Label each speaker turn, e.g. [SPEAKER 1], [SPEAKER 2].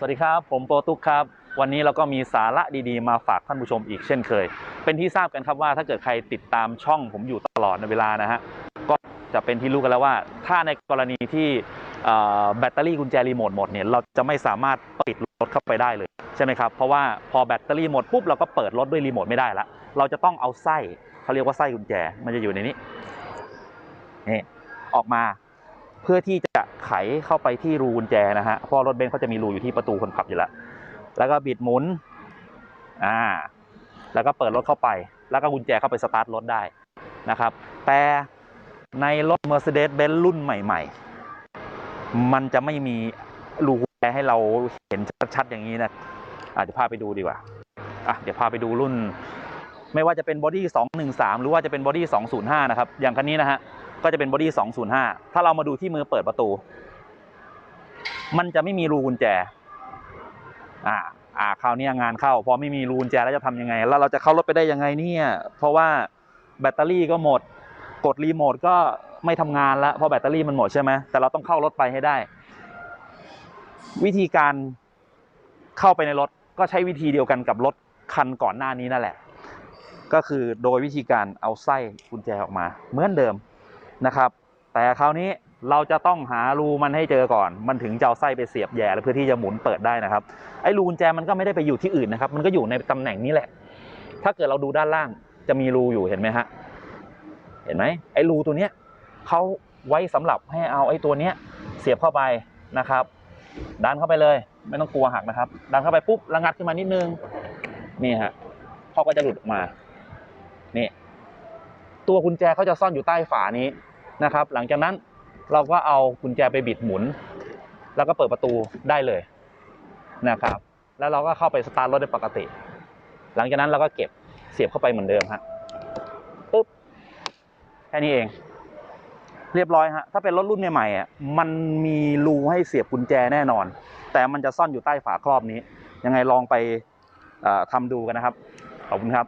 [SPEAKER 1] สวัสดีครับ ผมโปรตุกครับ วันนี้เราก็มีสาระดีๆ มาฝากท่านผู้ชมอีกเช่นเคย เป็นที่ทราบกันครับว่าถ้าเกิดใครติดตามช่องผมอยู่ตลอดในเวลานะฮะก็จะเป็นที่รู้กันแล้วว่า ถ้าในกรณีที่แบตเตอรี่กุญแจรีโมทหมดเนี่ยเราจะไม่สามารถปิดรถเข้าไปได้เลยใช่ไหมครับเพราะว่าพอแบตเตอรี่หมดปุ๊บเราก็เปิดรถด้วยรีโมทไม่ได้ละเราจะต้องเอาไส้เขาเรียกว่าไส้กุญแจมันจะอยู่ในนี้นี่ออกมา เพื่อที่จะไขเข้าไปที่รูกุญแจนะฮะเพราะรถเบนซ์เขาจะมีรูอยู่ที่ประตูคนขับอยู่แล้ว แล้วก็บิดหมุนอ่าแล้วก็เปิดรถเข้าไป แล้วก็กุญแจเข้าไปสตาร์ทรถได้นะครับ แต่ในรถ Mercedes-Benz รุ่นใหม่ ๆ มันจะไม่มีรูกุญแจให้เราเห็นชัดๆอย่างนี้นะอาจจะพาไปดูดีกว่าอะเดี๋ยวพาไปดูรุ่น ไม่ว่าจะเป็นบอดี้213 หรือว่าจะเป็นบอดี้205 นะครับ อย่างคันนี้นะฮะ ก็จะเป็นบอดี้205 ถ้าเรามาดูที่มือเปิดประตู มันจะไม่มีรูกุญแจ อ่า อ่า คราวนี้งานเข้า พอไม่มีรูกุญแจแล้วจะทำยังไง แล้วเราจะเข้ารถไปได้ยังไงเนี่ย เพราะว่าแบตเตอรี่ก็หมด กดรีโมทก็ไม่ทำงานแล้วเพราะแบตเตอรี่มันหมดใช่ไหมแต่เราต้องเข้ารถไปให้ได้ วิธีการเข้าไปในรถก็ใช้วิธีเดียวกันกับรถคันก่อนหน้านี้นั่นแหละ ก็คือโดยวิธีการเอาไส้กุญแจออกมา เหมือนเดิม นะครับ แต่คราวนี้เราจะต้องหารูมันให้เจอก่อน มันถึงจะเอาไส้ไปเสียบแย่เพื่อที่จะหมุนเปิดได้นะครับ ไอ้รูกุญแจมันก็ไม่ได้ไปอยู่ที่อื่นนะครับ มันก็อยู่ในตำแหน่งนี้แหละ ถ้าเกิดเราดูด้านล่างจะมีรูอยู่เห็นไหมฮะ เห็นไหมไอ้รูตัวเนี้ยเขาไว้สำหรับให้เอาไอ้ตัวเนี้ยเสียบเข้าไปนะครับ ดันเข้าไปเลย ไม่ต้องกลัวหักนะครับ ดันเข้าไปปุ๊บระงัดขึ้นมานิดนึง นี่ฮะเขาก็จะหลุดออกมา นี่ ตัวกุญแจเขาจะซ่อนอยู่ใต้ฝานี้ นะครับ หลังจากนั้นเราก็เอากุญแจไปบิดหมุน แล้วก็เปิดประตูได้เลยนะครับ แล้วเราก็เข้าไปสตาร์ทรถได้ปกติ หลังจากนั้นเราก็เก็บเสียบเข้าไปเหมือนเดิมฮะปุ๊บแค่นี้เอง เรียบร้อยฮะถ้าเป็นรถรุ่นใหม่ๆอะมันมีรูให้เสียบกุญแจแน่นอน แต่มันจะซ่อนอยู่ใต้ฝาครอบนี้ ยังไงลองไปเอ่อทำดูกันนะครับขอบคุณครับ